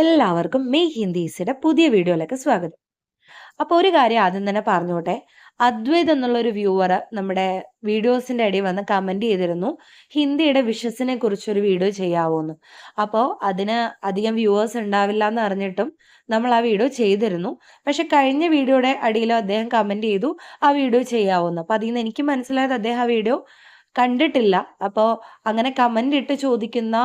എല്ലാവർക്കും മെയ് ഹിന്ദീസിയുടെ പുതിയ വീഡിയോയിലേക്ക് സ്വാഗതം. അപ്പോൾ ഒരു കാര്യം ആദ്യം തന്നെ പറഞ്ഞോട്ടെ. അദ്വൈത് എന്നുള്ള ഒരു വ്യൂവർ നമ്മുടെ വീഡിയോസിന്റെ ഇടയിൽ വന്ന് കമന്റ് ചെയ്തിരുന്നു. ഹിന്ദിയുടെ വിഷസിനെ കുറിച്ചൊരു വീഡിയോ ചെയ്യാവോന്ന്. അപ്പോൾ അതിന് അധികം വ്യൂവേഴ്സ് ഉണ്ടാവില്ല എന്ന് അറിഞ്ഞിട്ടും നമ്മൾ ആ വീഡിയോ ചെയ്തിരുന്നു. പക്ഷെ കഴിഞ്ഞ വീഡിയോയുടെ അടിയിലോ അദ്ദേഹം കമന്റ് ചെയ്തു ആ വീഡിയോ ചെയ്യാവോന്ന്. അപ്പോൾ അതിൽ നിന്ന് എനിക്ക് മനസ്സിലായത് അദ്ദേഹം ആ വീഡിയോ കണ്ടിട്ടില്ല. അപ്പോൾ അങ്ങനെ കമന്റ് ഇട്ട് ചോദിക്കുന്ന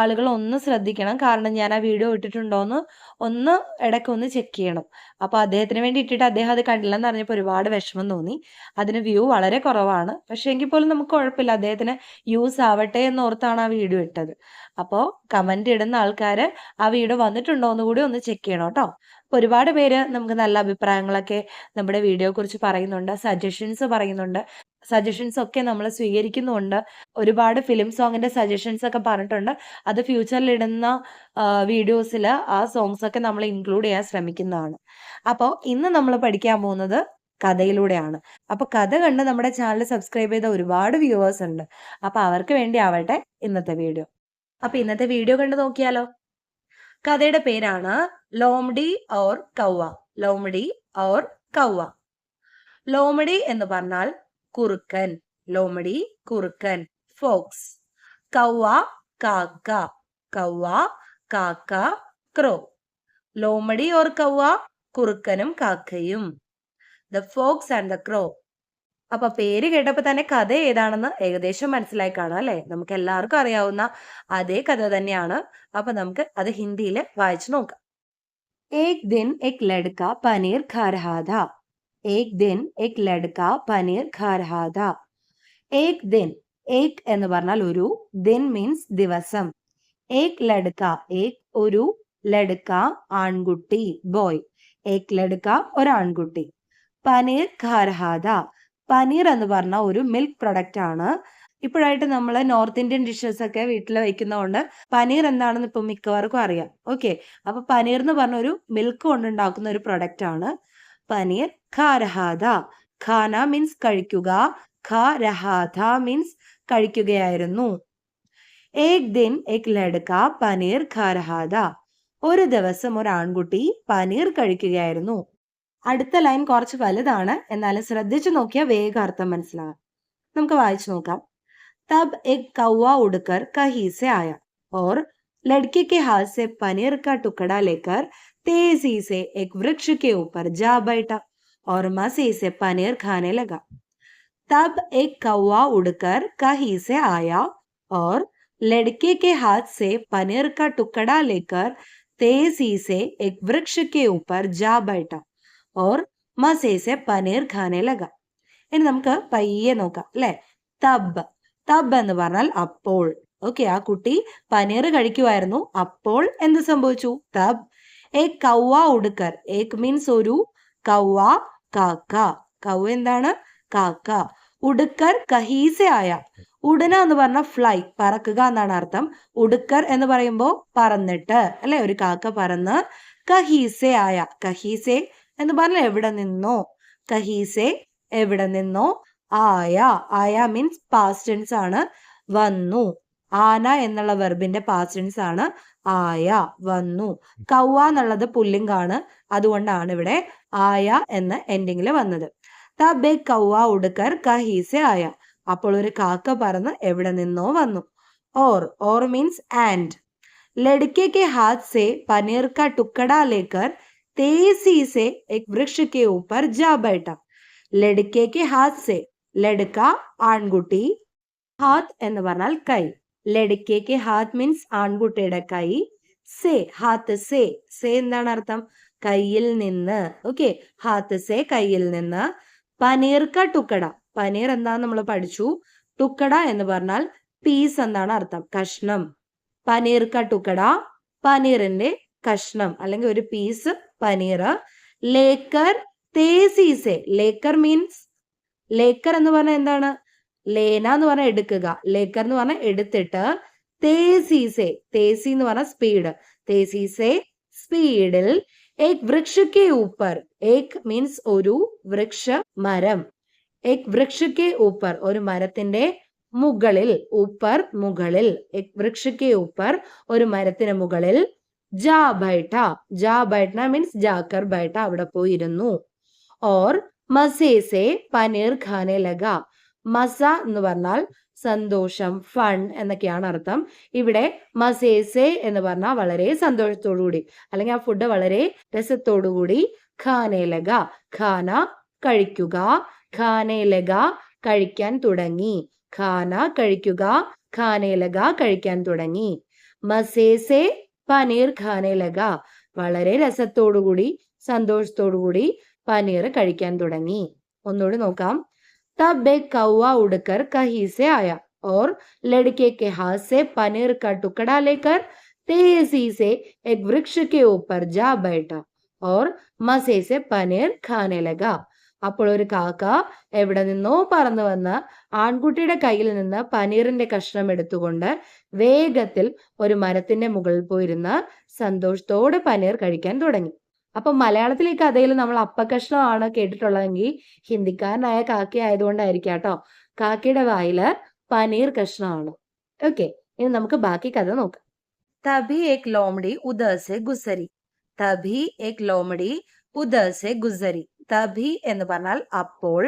ആളുകൾ ഒന്ന് ശ്രദ്ധിക്കണം. കാരണം ഞാൻ ആ വീഡിയോ ഇട്ടിട്ടുണ്ടോന്ന് ഒന്ന് ഇടയ്ക്ക് ഒന്ന് ചെക്ക് ചെയ്യണം. അപ്പോൾ അദ്ദേഹത്തിന് വേണ്ടി ഇട്ടിട്ട് അദ്ദേഹം അത് കണ്ടില്ലെന്ന് പറഞ്ഞപ്പോൾ ഒരുപാട് വിഷമം തോന്നി. അതിന് വ്യൂ വളരെ കുറവാണ്. പക്ഷേ എങ്കിൽ പോലും നമുക്ക് കുഴപ്പമില്ല. അദ്ദേഹത്തിന് യൂസ് ആവട്ടെ എന്നോർത്താണ് ആ വീഡിയോ ഇട്ടത്. അപ്പോൾ കമന്റ് ഇടുന്ന ആൾക്കാർ ആ വീഡിയോ വന്നിട്ടുണ്ടോ എന്ന് കൂടി ഒന്ന് ചെക്ക് ചെയ്യണം കേട്ടോ. അപ്പോൾ ഒരുപാട് പേര് നമുക്ക് നല്ല അഭിപ്രായങ്ങളൊക്കെ നമ്മുടെ വീഡിയോയെക്കുറിച്ച് പറയുന്നുണ്ട് സജഷൻസ് പറയുന്നുണ്ട്. സജഷൻസ് ഒക്കെ നമ്മൾ സ്വീകരിക്കുന്നുണ്ട്. ഒരുപാട് ഫിലിം സോങ്ങിന്റെ സജഷൻസ് ഒക്കെ പറഞ്ഞിട്ടുണ്ട്. അത് ഫ്യൂച്ചറിൽ ഇടുന്ന വീഡിയോസിൽ ആ സോങ്സ് ഒക്കെ നമ്മൾ ഇൻക്ലൂഡ് ചെയ്യാൻ ശ്രമിക്കുന്നതാണ്. അപ്പോൾ ഇന്ന് നമ്മൾ പഠിക്കാൻ പോകുന്നത് കഥയിലൂടെയാണ്. അപ്പൊ കഥ കണ്ട് നമ്മുടെ ചാനൽ സബ്സ്ക്രൈബ് ചെയ്ത ഒരുപാട് വ്യൂവേഴ്സ് ഉണ്ട്. അപ്പൊ അവർക്ക് വേണ്ടി ആവട്ടെ ഇന്നത്തെ വീഡിയോ അപ്പൊ ഇന്നത്തെ വീഡിയോ കണ്ട് നോക്കിയാലോ? കഥയുടെ പേരാണ് ലോംഡി ഓർ കൗവ. ലോമഡി ഓർ കൗവ. ലോമഡി എന്ന് പറഞ്ഞാൽ കുറുക്കൻ. ലോമടി കുറുക്കൻ. ഫോക്സ്. കൗവ കാക്ക. കൗവ കാക്ക ക്രോ. ലോമടി ഓർ കൗവ കുറുക്കനും കാക്കയും. The fox and the crow അപ്പൊ പേര് കേട്ടപ്പോ തന്നെ കഥ ഏതാണെന്ന് ഏകദേശം മനസ്സിലായി കാണാം അല്ലെ? നമുക്ക് എല്ലാവർക്കും അറിയാവുന്ന അതേ കഥ തന്നെയാണ്. അപ്പൊ നമുക്ക് അത് ഹിന്ദിയിൽ വായിച്ചു നോക്കാം. ഏക് ദിൻ എക് ലഡ്ക പനീർ ഖാ രഹാ एक दिन एक लड़का पनीर खा रहा था। एक दिन एक എന്ന് പറഞ്ഞാൽ ഒരു ദിൻ മീൻസ് ദിവസം। ഏക് लड़का एक ഒരു लड़का ആൺകുട്ടി ബോയ് एक लड़का ഒരു ആൺകുട്ടി. പനീർ ഖാ രഹാ ഥ പനീർ എന്ന് പറഞ്ഞ ഒരു മിൽക്ക് പ്രൊഡക്റ്റ് ആണ്. ഇപ്പോഴായിട്ട് നമ്മൾ നോർത്ത് ഇന്ത്യൻ ഡിഷസ് ഒക്കെ വീട്ടിൽ വയ്ക്കുന്നതുകൊണ്ട് പനീർ എന്താണെന്ന് ഇപ്പൊ മിക്കവർക്കും അറിയാം. ഓക്കെ അപ്പൊ പനീർ എന്ന് പറഞ്ഞ ഒരു മിൽക്ക് കൊണ്ടുണ്ടാക്കുന്ന ഒരു പ്രൊഡക്റ്റ് ആണ്. പനീർ ഖാ രഹാദ ഖാന മീൻസ് കഴിക്കുക ഖാ രഹാദ മീൻസ് കഴിക്കുകയായിരുന്നു ഏക് ദിൻ ഏക് ലഡ്ക പനീർ ഖാ രഹാദ ഒരു ദിവസം ഒരു ആൺകുട്ടി പനീർ കഴിക്കുകയായിരുന്നു അടുത്ത ലൈൻ കുറച്ച് വലുതാണ് എന്നാലും ശ്രദ്ധിച്ചു നോക്കിയാൽ വേഗം അർത്ഥം മനസ്സിലാകാം നമുക്ക് വായിച്ചു നോക്കാം तब एक कौवा उड़कर कहीं से आया और लड़के के हाथ से पनीर का टुकड़ा लेकर तेजी से एक वृक्ष के ऊपर जा बैठा और मसी से पनीर खाने लगा तब एक कौवा उड़कर कहीं से आया और लड़के के हाथ से पनीर का टुकड़ा लेकर तेजी से एक वृक्ष के ऊपर जा बैठा और मसे से पनीर खाने लगा ഇനി നമുക്ക് പയ്യെ നോക്കാം അല്ലെ തബ് തബ് എന്ന് പറഞ്ഞാൽ അപ്പോൾ ഓക്കെ ആ കുട്ടി പനീർ കഴിക്കുമായിരുന്നു അപ്പോൾ എന്ത് സംഭവിച്ചു തബ് ഏ കൗവ ഉടുക്കർ ഏക് മീൻസ് ഒരു കൗവ കാക്ക. കൗവ എന്താണ്? കാക്ക. ഉടുക്കർ കഹീസ ആയ ഉടന എന്ന് പറഞ്ഞ ഫ്ലൈ പറക്കുക എന്നാണ് അർത്ഥം. ഉടുക്കർ എന്ന് പറയുമ്പോൾ പറന്നിട്ട് അല്ലെ? ഒരു കാക്ക പറന്ന് കഹീസെ ആയ കഹീസെ എന്ന് പറഞ്ഞാൽ എവിടെ നിന്നോ? കഹീസെ എവിടെ നിന്നോ? ആയ. ആയ മീൻസ് പാസ്റ്റൻസ് ആണ്. വന്നു. ആന എന്നുള്ള വെർബിന്റെ പാസ്റ്റൻസ് ആണ്. ആയ. വന്നു. കൗവ എന്നുള്ളത് പുല്ലിംഗാണ്. അതുകൊണ്ടാണ് ഇവിടെ ആയ എന്ന എൻഡിങ്ങിൽ വന്നത്. ദ കൗവ ഉടുക്കർ കഹീസെ ആയ. അപ്പോൾ ഒരു കാക്ക പറന്ന് എവിടെ നിന്നോ വന്നു. ഓർ ഓർ മീൻസ് ആൻഡ് ലഡ്കെ ഹാത്സെ ഹാത്ത് സെ പനീർ കാ ടുക്കട ലേക്കർ തേസി സെ എക് വൃക്ഷ ഊപ്പർ ജാ ബൈട്ട. ലഡ്കെ കെ ഹാത്ത് ലഡ്ക ആൺകുട്ടി ഹാത്ത് എന്ന് പറഞ്ഞാൽ കൈ. ലഡ്കെ കെ ഹാത്ത് മീൻസ് ആൺകുട്ടിയുടെ കൈ. സേ ഹാത്ത് സേ. സേ എന്താണ് അർത്ഥം? കയ്യിൽ നിന്ന് ഓക്കെ ഹാത്ത് സേ കയ്യിൽ നിന്ന് പനീർ ക ടുക്കട. പനീർ എന്താന്ന് നമ്മൾ പഠിച്ചു. ടുക്കട എന്ന് പറഞ്ഞാൽ പീസ് എന്നാണ് അർത്ഥം. കഷ്ണം. പനീർ ക ടുക്കട പനീറിന്റെ കഷ്ണം അല്ലെങ്കിൽ ഒരു പീസ് പനീർ. ലേക്കർ തേസീസെ. ലേക്കർ മീൻസ് ലേക്കർ എന്ന് പറഞ്ഞാൽ എന്താണ്? ലേന എന്ന് പറഞ്ഞാൽ എടുക്കുക. ലേക്കർ എന്ന് പറഞ്ഞാൽ എടുത്തിട്ട് തേസീസെ. തേസി എന്ന് പറഞ്ഞാൽ സ്പീഡ് തേസീസെ സ്പീഡിൽ ഏക് വൃക്ഷക്കെ ഊപ്പർ ഏക് മീൻസ് ഒരു വൃക്ഷ മരം. ഏക് വൃക്ഷക്കെ ഊപ്പർ ഒരു മരത്തിന്റെ മുകളിൽ ഊപ്പർ മുകളിൽ. ഏക് വൃക്ഷക്കെ ഊപ്പർ ഒരു മരത്തിന് മുകളിൽ ജാ ബൈഠ ജാ ബൈഠ മീൻസ് ജാക്കർ ബൈഠ അവിടെ പോയിരുന്നു. ഓർ മസേസെ പനീർ ഖാനെ ലഗ. മസ എന്ന് പറഞ്ഞാൽ സന്തോഷം ഫൺ എന്നൊക്കെയാണ് അർത്ഥം. ഇവിടെ മസേസെ എന്ന് പറഞ്ഞാൽ വളരെ സന്തോഷത്തോടു കൂടി അല്ലെങ്കിൽ ആ ഫുഡ് വളരെ രസത്തോടു കൂടി. ഖാനെ ലഗ ഖാന കഴിക്കുക ഖാനേലക കഴിക്കാൻ തുടങ്ങി. ഖാന കഴിക്കുക ഖാനേലക കഴിക്കാൻ തുടങ്ങി. മസേസെ പനീർ ഖാനേലക വളരെ രസത്തോടുകൂടി സന്തോഷത്തോടുകൂടി പനീർ കഴിക്കാൻ തുടങ്ങി. ഒന്നുകൂടി നോക്കാം. तब एक कौवा उड़कर कहीं से आया और लड़के के हाथ से पनीर का टुकड़ा लेकर तेजी से एक वृक्ष के ऊपर जा बैठा और मसे से पनीर खाने लगा അപ്പോൾ ഒരു കാക്ക എവിടെ നിന്നോ പറന്നു വന്ന ആൺകുട്ടിയുടെ കയ്യിൽ നിന്ന് പനീറിന്റെ കഷ്ണം എടുത്തുകൊണ്ട് വേഗത്തിൽ ഒരു മരത്തിന്റെ മുകളിൽ പോയിരുന്ന് സന്തോഷത്തോടെ പനീർ കഴിക്കാൻ തുടങ്ങി അപ്പൊ മലയാളത്തിൽ ഈ കഥയിൽ നമ്മൾ അപ്പകഷ്ണമാണ് കേട്ടിട്ടുള്ളതെങ്കിൽ ഹിന്ദിക്കാരനായ കാക്ക ആയതുകൊണ്ടായിരിക്കാം കേട്ടോ. കാക്കയുടെ വായിൽ പനീർ കഷ്ണമാണ്. ഓക്കെ ഇനി നമുക്ക് ബാക്കി കഥ നോക്കാം. തഭി ഏക് ലോമഡി ഉദർസെ ഗുസരി. തഭി ഏക് ലോമഡി ഉദർസെ ഗുസരി. തഭി എന്ന് പറഞ്ഞാൽ അപ്പോൾ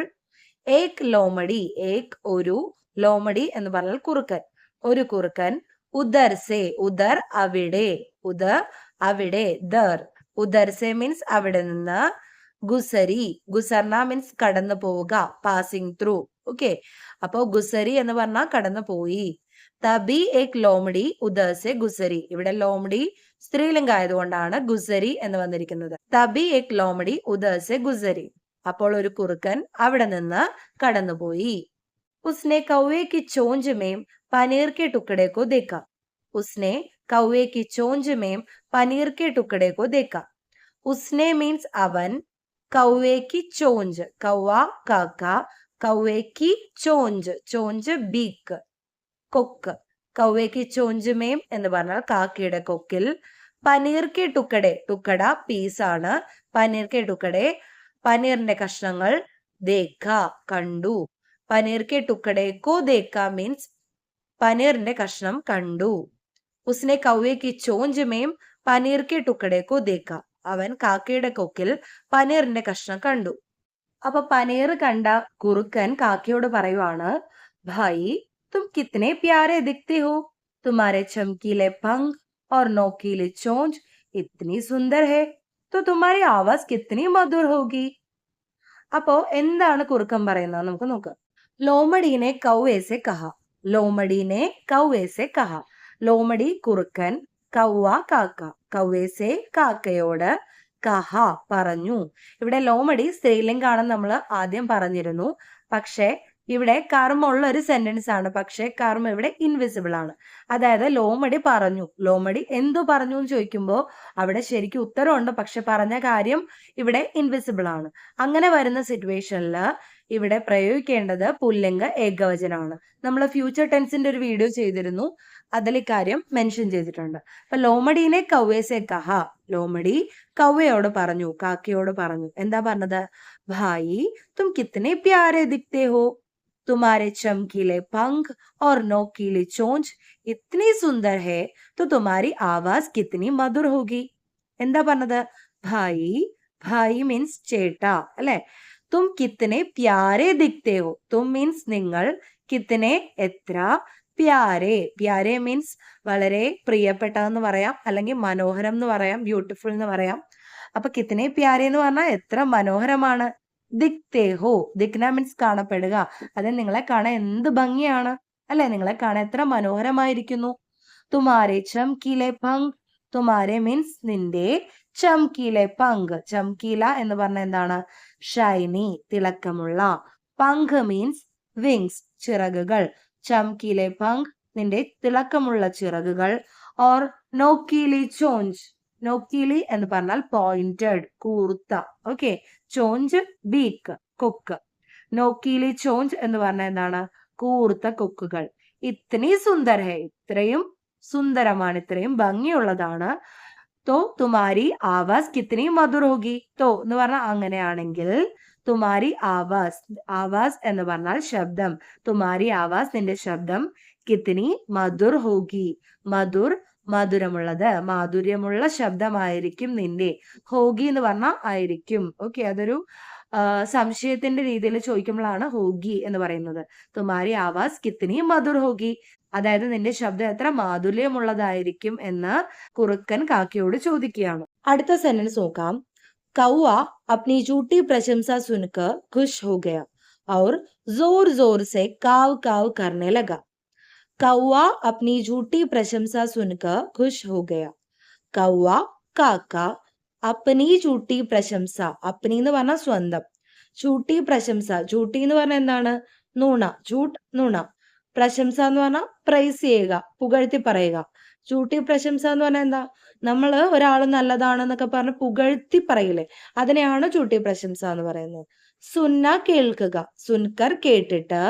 ഏക് ലോമഡി ഏക് ഒരു ലോമഡി എന്ന് പറഞ്ഞാൽ കുറുക്കൻ. ഒരു കുറുക്കൻ ഉദർ സെ ഉദർ അവിടെ ഉദർ അവിടെ ദർ. ഉദർസെ മീൻസ് അവിടെ നിന്ന് ഗുസരി ഗുസർന മീൻസ് കടന്നു പോവുക പാസിംഗ് ത്രൂ ഓക്കെ അപ്പോ ഗുസരി എന്ന് പറഞ്ഞാൽ കടന്നു പോയി. തബി ഏക് ലോമഡി ഉദർസെ ഗുസരി. ഇവിടെ ലോമഡി സ്ത്രീലിംഗ ആയതുകൊണ്ടാണ് ഗുസരി എന്ന് വന്നിരിക്കുന്നത്. തബി ഏക് ലോമഡി ഉദർസെ ഗുസരി. അപ്പോൾ ഒരു കുറുക്കൻ അവിടെ നിന്ന് കടന്നുപോയി ഉസ്നെ കൗവേക്ക് ചോഞ്ചുമേം പനീർക്കെ ടുക്കടേക്കോ ദേക്ക. ഉസ്നെ കൗവേ കി चोंच में പനീർ കെ टुकड़े को देखा ഉസ്നെ മീൻസ് അവൻ കൗവേ കി ചോഞ്ച് കൗവ काका കൗവേ കി ചോഞ്ച് ചോഞ്ച് ബീക്ക് കൊക്ക്. കൗവേ കി ചോഞ്ച് മേം എന്ന് പറഞ്ഞാൽ കാക്കയുടെ കൊക്കിൽ. പനീർ കെ ടുക്കടെ ടുക്കട പീസാണ്. പനീർ കെ ടുക്കടെ പനീറിന്റെ കഷ്ണങ്ങൾ ദേക്ക കണ്ടു. പനീർ കെ ടുക്കടെ കോ ദേക്ക മീൻസ് പനീറിന്റെ കഷ്ണം കണ്ടു. ഉസ്നെ കൗവേ കി ചോഞ്ച് മേം പനീർ കെ ടുക്കടെ കോ ദേക്ക അവൻ കാക്കയുടെ കൊക്കിൽ പനീറിന്റെ കഷ്ണം കണ്ടു അപ്പൊ പനീർ കണ്ട കുറുക്കൻ കാക്കയോട് പറയുവാണ് ഭായി തും കിത്തനെ പ്യാരെ ദിഖ്തെ ഹോ തുമാരെ ചമക്കീലെ പങ്ക് और नोकीले चोंच इतनी सुंदर है तो तुम्हारी आवाज कितनी मधुर होगी അപ്പോ എന്താണ് കുറുക്കൻ പറയുന്നത് നമുക്ക് നോക്കാം ലോമടീനെ കൗവേസെ കഹ ലോമടീനെ കൗവേസെ കഹ ലോമടി കുറുക്കൻ കൗവ കാക്ക. കൗവേസെ കാക്കയോട് കഹ പറഞ്ഞു. ഇവിടെ ലോമടി സ്ത്രീലിംഗാണെന്ന് നമ്മൾ ആദ്യം പറഞ്ഞിരുന്നു. പക്ഷേ ഇവിടെ കർമ്മ ഉള്ള ഒരു സെന്റൻസ് ആണ്. പക്ഷെ കർമ്മ ഇവിടെ ഇൻവിസിബിൾ ആണ്. അതായത് ലോമടി പറഞ്ഞു. ലോമടി എന്തു പറഞ്ഞു എന്ന് ചോദിക്കുമ്പോൾ അവിടെ ശരിക്കും ഉത്തരമുണ്ട്. പക്ഷെ പറഞ്ഞ കാര്യം ഇവിടെ ഇൻവിസിബിൾ ആണ്. അങ്ങനെ വരുന്ന സിറ്റുവേഷനിൽ ഇവിടെ പ്രയോഗിക്കേണ്ടത് പുല്ലിംഗ ഏകവചനമാണ്. നമ്മൾ ഫ്യൂച്ചർ ടെൻസിന്റെ ഒരു വീഡിയോ ചെയ്തിരുന്നു. അതിൽ കാര്യം മെൻഷൻ ചെയ്തിട്ടുണ്ട്. അപ്പൊ ലോമഡീനെ കൗവേസെ കഹ. ലോമഡി കൗവയോട് പറഞ്ഞു കാക്കയോട് പറഞ്ഞു. എന്താ പറഞ്ഞത്? ഭായി തും കിത്തനെ പ്യാരെ ദിക്തേ ഹോ? തുമാരെ ചംകിലെ പങ്ക് ഓർ നോക്കിലെ ചോഞ്ച്. ഇത്തിനി സുന്ദർ ഹേ തു തുമാരി ആവാസ് കിത്തിനി മധുർ ഹോഗി. എന്താ പറഞ്ഞത്? ഭായി ഭായി മീൻസ് ചേട്ട അല്ലെ? തും കിത്തനെ പ്യാരെ ദിക്തേ ഹോ? തും മീൻസ് നിങ്ങൾ കിത്തനെ എത്ര പ്യാരെ. പ്യാരെ മീൻസ് വളരെ പ്രിയപ്പെട്ടതെന്ന് പറയാം. അല്ലെങ്കിൽ മനോഹരം എന്ന് പറയാം. ബ്യൂട്ടിഫുൾ എന്ന് പറയാം. അപ്പൊ കിത്തനെ പ്യാരെ എന്ന് പറഞ്ഞാൽ എത്ര മനോഹരമാണ്. ദിക് തേഹോ ദിക്ന മീൻസ് കാണപ്പെടുക. അത് നിങ്ങളെ കാണാൻ എന്ത് ഭംഗിയാണ്? അല്ലെ? നിങ്ങളെ കാണാൻ എത്ര മനോഹരമായിരിക്കുന്നു. തുമാരെ ചംകീലെ ഭംഗ് തുമാരെ മീൻസ് നിന്റെ ചംകീലെ പങ്ക്. ചംകീല എന്ന് പറഞ്ഞ എന്താണ്? ഷൈനി തിളക്കമുള്ള. പങ്ക് മീൻസ് വിങ്സ് ചിറകുകൾ. ചംകീലെ പങ്ക് നിന്റെ തിളക്കമുള്ള ചിറകുകൾ ഓർ നോക്കീലി ചോഞ്ച്. നോക്കീലി എന്ന് പറഞ്ഞാൽ പോയിന്റഡ് കൂർത്ത. ഓക്കെ ചോഞ്ച് ബീക്ക് കൊക്ക് നോക്കീലി ചോഞ്ച് എന്ന് പറഞ്ഞ എന്താണ്? കൂർത്ത കൊക്കുകൾ. ഇത്രയും സുന്ദര. ഇത്രയും സുന്ദരമാണ് ഇത്രയും ഭംഗിയുള്ളതാണ്. തോ തുമാരി ആവാസ് കിത്തിനി മധുർ ഹോഗി തോ എന്ന് പറഞ്ഞാൽ അങ്ങനെയാണെങ്കിൽ തുമാരി ആവാസ്. ആവാസ് എന്ന് പറഞ്ഞാൽ ശബ്ദം. തുമാരി ആവാസ് നിന്റെ ശബ്ദം കിത്തിനി മധുർ ഹോഗി. മധുർ മധുരമുള്ളത്. മാധുര്യമുള്ള ശബ്ദമായിരിക്കും നിന്റെ. ഹോഗി എന്ന് പറഞ്ഞാൽ ആയിരിക്കും. ഓക്കെ അതൊരു സംശയത്തിന്റെ രീതിയിൽ ചോദിക്കുമ്പോഴാണ് ഹോഗി എന്ന് പറയുന്നത്. തുമാരി ആവാസ് കിത്തിനി മധുർ ഹോഗി. അതായത് നിന്റെ ശബ്ദം എത്ര മാധുര്യമുള്ളതായിരിക്കും എന്ന് കുറുക്കൻ കാക്കയോട് ചോദിക്കുകയാണ്. അടുത്ത സെന്റൻസ് നോക്കാം. കൗവ अपनी झूठी प्रशंसा सुनकर खुश हो गया और जोर जोर से काव काव करने लगा कौवा अपनी झूठी प्रशंसा सुनकर खुश हो गया कौवा കാക്ക അപ്പനി ചൂട്ടി പ്രശംസ അപ്പനി എന്ന് പറഞ്ഞാൽ സ്വന്തം ചൂട്ടി പ്രശംസ ചൂട്ടി എന്ന് പറഞ്ഞാൽ എന്താണ് നുണ ചൂട്ട് നുണ പ്രശംസ എന്ന് പറഞ്ഞാൽ പ്രൈസ് ചെയ്യുക പുകഴ്ത്തി പറയുക ചൂട്ടി പ്രശംസ എന്ന് പറഞ്ഞാൽ എന്താ? നമ്മൾ ഒരാൾ നല്ലതാണെന്നൊക്കെ പറഞ്ഞ് പുകഴ്ത്തി പറയില്ലേ? അതിനെയാണ് ചൂട്ടി പ്രശംസ എന്ന് പറയുന്നത്. സുന്ന കേൾക്കുക. സുൻകർ കേട്ടിട്ട്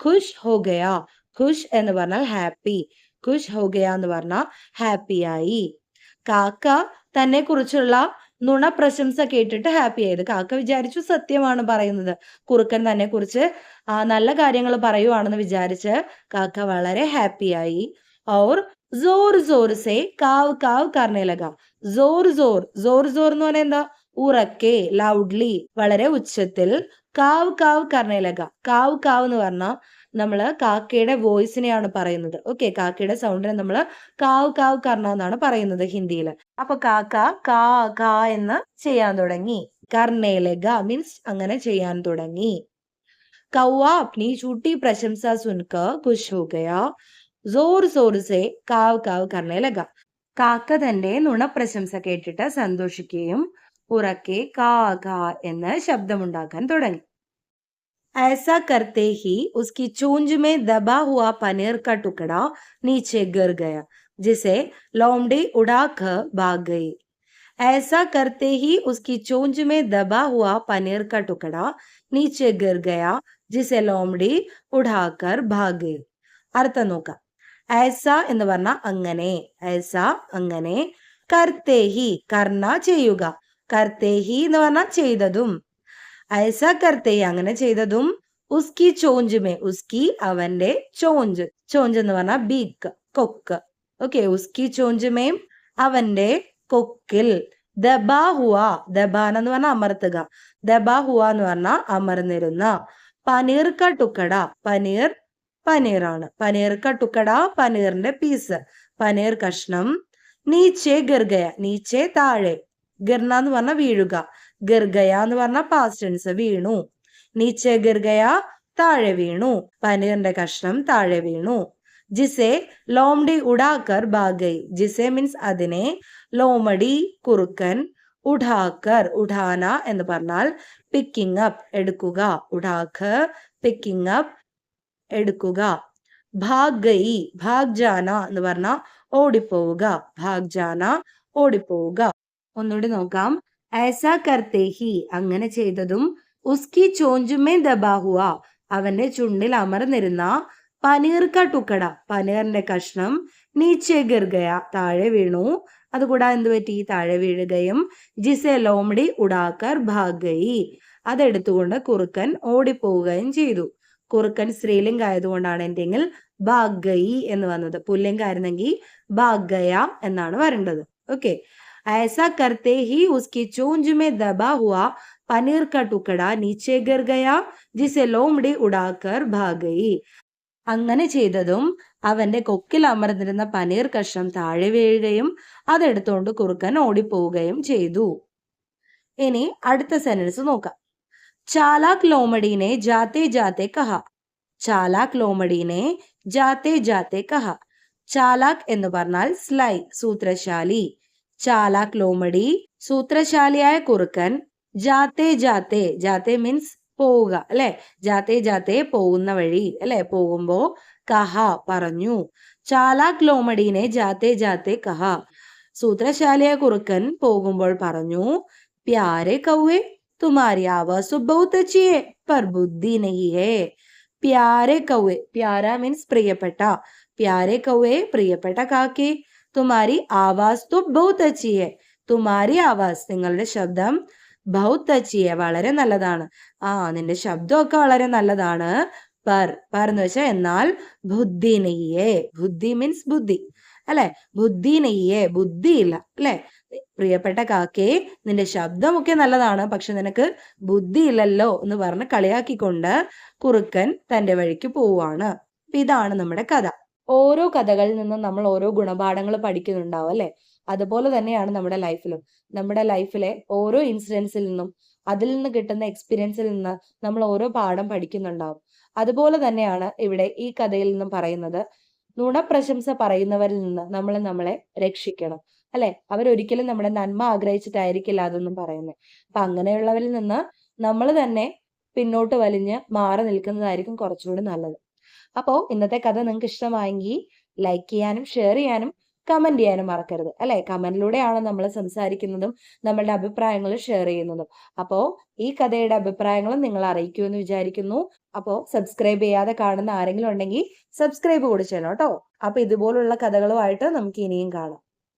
ഖുഷ് ഹോഗയ. ഖുഷ് എന്ന് പറഞ്ഞാൽ ഹാപ്പി. ഖുഷ് ഹോഗയ എന്ന് പറഞ്ഞാൽ ഹാപ്പിയായി. കാക്ക തന്നെ കുറിച്ചുള്ള നുണ പ്രശംസ കേട്ടിട്ട് ഹാപ്പി ആയത് കാക്ക വിചാരിച്ചു സത്യമാണ് പറയുന്നത്. കുറുക്കൻ തന്നെ കുറിച്ച് നല്ല കാര്യങ്ങൾ പറയുവാണെന്ന് വിചാരിച്ച് കാക്ക വളരെ ഹാപ്പിയായി. ഔർ ജോർ ജോർ സേ കാവ് കാവ് കർണേലക. ജോർ ജോർ ജോർ ജോർ എന്ന് പറഞ്ഞാൽ എന്താ? ഉറക്കെ ലൗഡ്ലി വളരെ ഉച്ചത്തിൽ. കാവ് കാവ് കർണേലക. കാവ് കാവ് എന്ന് പറഞ്ഞാൽ നമ്മൾ കാക്കയുടെ വോയിസിനെയാണ് പറയുന്നത്. ഓക്കെ കാക്കയുടെ സൗണ്ടിനെ നമ്മൾ കാവ് കാവ് കർണ എന്നാണ് പറയുന്നത് ഹിന്ദിയിൽ അപ്പൊ കാക്ക കാ കാ എന്ന് ചെയ്യാൻ തുടങ്ങി. കർണേലക മീൻസ് അങ്ങനെ ചെയ്യാൻ തുടങ്ങി. കൗവ അപ്നി ചൂട്ടി പ്രശംസ സുൻക ഖുഷ് ഹോ ഗയാ ജോർ ജോർ സേ കാവ് കാവ് കർണേലക കാക്ക തന്റെ നുണപ്രശംസ കേട്ടിട്ട് സന്തോഷിക്കുകയും ഉറക്കെ കാ കാ എന്ന് ശബ്ദമുണ്ടാക്കാൻ തുടങ്ങി ऐसा करते ही उसकी चूंज में दबा हुआ पनीर का टुकड़ा नीचे गिर गया जिसे लोमड़ी उड़ाकर भाग गई ऐसा करते ही उसकी चूंज में दबा हुआ पनीर का टुकड़ा नीचे गिर गया जिसे ലോംഡി ഉടാക്കർ ഭാഗ് അർത്ഥം നോക്കാം ആസ എന്ന് പറഞ്ഞാൽ അങ്ങനെ. ആസ അങ്ങനെ. കർത്തേഹി കർണ ചെയ്യുക. കർത്തേഹി എന്ന് പറഞ്ഞാൽ ചെയ്തതും. ആസ കർത്തേഹി അങ്ങനെ ചെയ്തതും. ഉസ്കി ചോഞ്ചുമേ ഉസ്കി അവന്റെ ചോഞ്ച്. ചോഞ്ച് എന്ന് പറഞ്ഞാൽ ബീക്ക് കൊക്ക്. ഓക്കെ ഉസ്കി ചോഞ്ചുമേം അവന്റെ കൊക്കിൽ. ദബാഹുവ ദബാന എന്ന് പറഞ്ഞാൽ അമർത്തുക. ദബാഹുവ എന്ന് പറഞ്ഞാൽ അമർന്നിരുന്ന. പനീർ ക ടുക്കട പനീർ പനീറാണ്. പനീർ കട്ടുക്കട പനീറിന്റെ പീസ് പനീർ കഷ്ണം. നീച്ചെ ഗർഗയ. നീച്ചെ താഴെ. ഗർണ എന്ന് പറഞ്ഞ വീഴുക. ഗർഗയ എന്ന് പറഞ്ഞ പാസ്റ്റൻസ് വീണു. നീച്ചെ ഗർഗയ താഴെ വീണു. പനീറിന്റെ കഷ്ണം താഴെ വീണു. ജിസെ ലോംഡി ഉടാക്കർ ബാഗൈ. ജിസെ മീൻസ് അതിനെ ലോമടി കുറുക്കൻ ഉഠാക്കർ ഉഠാന എന്ന് പറഞ്ഞാൽ പിക്കിംഗ് അപ്പ് എടുക്കുക. ഉഡാക്കർ പിക്കിംഗ് അപ്പ് എടുക്കുക. ഭാഗയി ഭാഗ്ജാന എന്ന് പറഞ്ഞാൽ ഓടിപ്പോവുക. ഭാഗ്ജാന ഓടിപ്പോവുക. ഒന്നുകൂടി നോക്കാം. ഐസ കർത്തേഹി അങ്ങനെ ചെയ്തതും ഉസ്കി ചോഞ്ചുമേ ദബാഹുവ അവന്റെ ചുണ്ടിൽ അമർന്നിരുന്ന പനീർക്ക ടുക്കട പനീറിന്റെ കഷ്ണം നീച്ചേ ഗിർഗയ താഴെ വീണു. അതുകൂടാ എന്ത് പറ്റി? താഴെ വീഴുകയും ജിസെ ലോമഡി ഉടാക്കർ ഭാഗയി അതെടുത്തുകൊണ്ട് കുറുക്കൻ ഓടിപ്പോവുകയും ചെയ്തു. കുറുക്കൻ സ്ത്രീലിംഗ ആയതുകൊണ്ടാണ് എന്തെങ്കിൽ ഭാഗയി എന്ന് വന്നത് പുല്ലിംഗ ആയിരുന്നെങ്കിൽ ഭാഗയ എന്നാണ് വരേണ്ടത് ഓക്കെ ऐसा करते ही उसकी चोंज में दबा हुआ पनीर का टुकड़ा नीचे गिर गया जिसे ലോമടി ഉടാക്കർ ഭാഗയി അങ്ങനെ ചെയ്തതും അവന്റെ കൊക്കിൽ അമർന്നിരുന്ന പനീർ കഷ്ണം താഴെ വീഴുകയും അതെടുത്തുകൊണ്ട് കുറുക്കൻ ഓടിപ്പോവുകയും ചെയ്തു ഇനി അടുത്ത സെന്റൻസ് നോക്കാം ചാലാക് जाते जाते कहा चालाक ചാലാക് ने जाते जाते കഹ. ചാലാക് എന്ന് പറഞ്ഞാൽ സ്ലൈ സൂത്രശാലി. ചാലാക് ലോമടി സൂത്രശാലിയായ കുറുക്കൻ ജാത്തെ ജാത്തെ ജാത്തെ മീൻസ് പോവുക അല്ലെ? ജാത്തെ ജാത്തെ പോകുന്ന വഴി അല്ലെ? പോകുമ്പോ കഹ പറഞ്ഞു. ചാലാക് ലോമടീനെ ജാത്തെ ജാത്തെ കഹ. സൂത്രശാലിയായ കുറുക്കൻ പോകുമ്പോൾ പറഞ്ഞു പ്യാരെ കൗവേ തുമാരി तो बहुत अच्छी है पर बुद्धि नहीं है। പ്യാരെ കൗവേ പ്യാര മീൻസ് പ്രിയപ്പെട്ട പ്യാരെ കൗവേ പ്രിയപ്പെട്ട കാക്കേ തുമാരി ആവാസ് തു ബഹുത് അച്ചി ഹെ തുമാരി ആവാസ് നിങ്ങളുടെ ശബ്ദം ബൗത്ത് അച്ചി വളരെ നല്ലതാണ്। ആ നിന്റെ ശബ്ദമൊക്കെ വളരെ നല്ലതാണ്। പർ പർ എന്ന് വെച്ചാൽ എന്നാൽ ബുദ്ധി നെയ്യേ ബുദ്ധി മീൻസ് ബുദ്ധി അല്ലെ? ബുദ്ധി നെയ്യേ ബുദ്ധി ഇല്ല അല്ലെ? പ്രിയപ്പെട്ട കാക്കേ നിന്റെ ശബ്ദമൊക്കെ നല്ലതാണ് പക്ഷെ നിനക്ക് ബുദ്ധിയില്ലല്ലോ എന്ന് പറഞ്ഞ് കളിയാക്കിക്കൊണ്ട് കുറുക്കൻ തന്റെ വഴിക്ക് പോവാണ് ഇതാണ് നമ്മുടെ കഥ. ഓരോ കഥകളിൽ നിന്നും നമ്മൾ ഓരോ ഗുണപാഠങ്ങൾ പഠിക്കുന്നുണ്ടാവും അല്ലെ? അതുപോലെ തന്നെയാണ് നമ്മുടെ ലൈഫിലും. നമ്മുടെ ലൈഫിലെ ഓരോ ഇൻസിഡൻസിൽ നിന്നും അതിൽ നിന്ന് കിട്ടുന്ന എക്സ്പീരിയൻസിൽ നിന്ന് നമ്മൾ ഓരോ പാഠം പഠിക്കുന്നുണ്ടാവും. അതുപോലെ തന്നെയാണ് ഇവിടെ ഈ കഥയിൽ നിന്നും പറയുന്നത് നുണപ്രശംസ പറയുന്നവരിൽ നിന്ന് നമ്മൾ നമ്മളെ രക്ഷിക്കണം. അല്ലെ? അവരൊരിക്കലും നമ്മുടെ നന്മ ആഗ്രഹിച്ചിട്ടായിരിക്കില്ല അതൊന്നും പറയുന്നത്. അപ്പൊ അങ്ങനെയുള്ളവരിൽ നിന്ന് നമ്മൾ തന്നെ പിന്നോട്ട് വലിഞ്ഞ് മാറി നിൽക്കുന്നതായിരിക്കും കുറച്ചുകൂടി നല്ലത്. അപ്പോൾ ഇന്നത്തെ കഥ നിങ്ങൾക്ക് ഇഷ്ടമായെങ്കിൽ ലൈക്ക് ചെയ്യാനും ഷെയർ ചെയ്യാനും കമന്റ് ചെയ്യാനും മറക്കരുത്. അല്ലെ? കമന്റിലൂടെയാണ് നമ്മൾ സംസാരിക്കുന്നതും നമ്മളുടെ അഭിപ്രായങ്ങൾ ഷെയർ ചെയ്യുന്നതും. അപ്പോൾ ഈ കഥയുടെ അഭിപ്രായങ്ങളും നിങ്ങൾ അറിയിക്കുമെന്ന് വിചാരിക്കുന്നു. അപ്പോൾ സബ്സ്ക്രൈബ് ചെയ്യാതെ കാണുന്ന ആരെങ്കിലും ഉണ്ടെങ്കിൽ സബ്സ്ക്രൈബ് കൂടി ചെയ്യണം കേട്ടോ. അപ്പൊ ഇതുപോലുള്ള കഥകളുമായിട്ട് നമുക്ക് ഇനിയും കാണാം.